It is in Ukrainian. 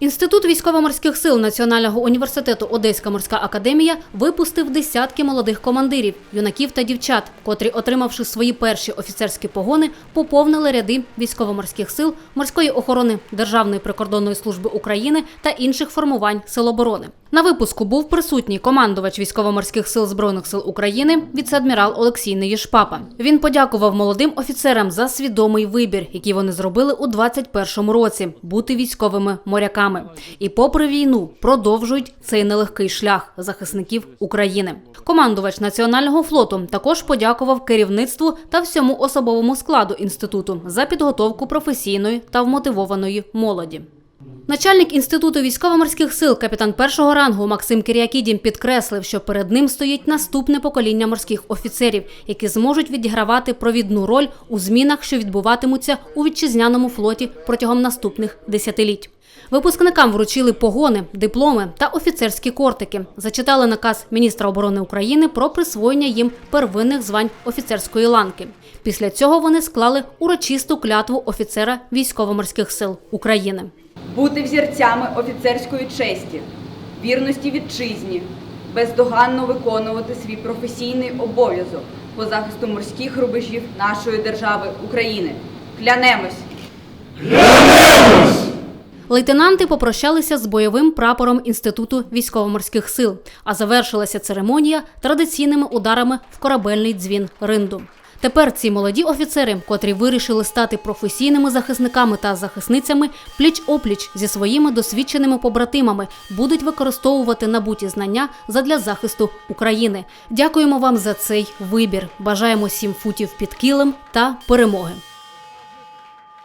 Інститут військово-морських сил Національного університету Одеська морська академія випустив десятки молодих командирів, юнаків та дівчат, котрі, отримавши свої перші офіцерські погони, поповнили ряди військово-морських сил, морської охорони Державної прикордонної служби України та інших формувань Сил оборони. На випуску був присутній командувач військово-морських сил Збройних сил України, віце-адмірал Олексій Неїшпапа. Він подякував молодим офіцерам за свідомий вибір, який вони зробили у 21-му році бути військовими моряками. І, попри війну, продовжують цей нелегкий шлях захисників України. Командувач національного флоту також подякував керівництву та всьому особовому складу інституту за підготовку професійної та вмотивованої молоді. Начальник інституту військово-морських сил, капітан першого рангу Максим Кіріакідін підкреслив, що перед ним стоїть наступне покоління морських офіцерів, які зможуть відігравати провідну роль у змінах, що відбуватимуться у вітчизняному флоті протягом наступних десятиліть. Випускникам вручили погони, дипломи та офіцерські кортики. Зачитали наказ міністра оборони України про присвоєння їм первинних звань офіцерської ланки. Після цього вони склали урочисту клятву офіцера військово-морських сил України. бути взірцями офіцерської честі, вірності вітчизні, бездоганно виконувати свій професійний обов'язок по захисту морських рубежів нашої держави України. Клянемось! Лейтенанти попрощалися з бойовим прапором Інституту військово-морських сил, а завершилася церемонія традиційними ударами в корабельний дзвін ринду. Тепер ці молоді офіцери, котрі вирішили стати професійними захисниками та захисницями, пліч-опліч зі своїми досвідченими побратимами будуть використовувати набуті знання задля захисту України. Дякуємо вам за цей вибір. Бажаємо сім футів під килим та перемоги.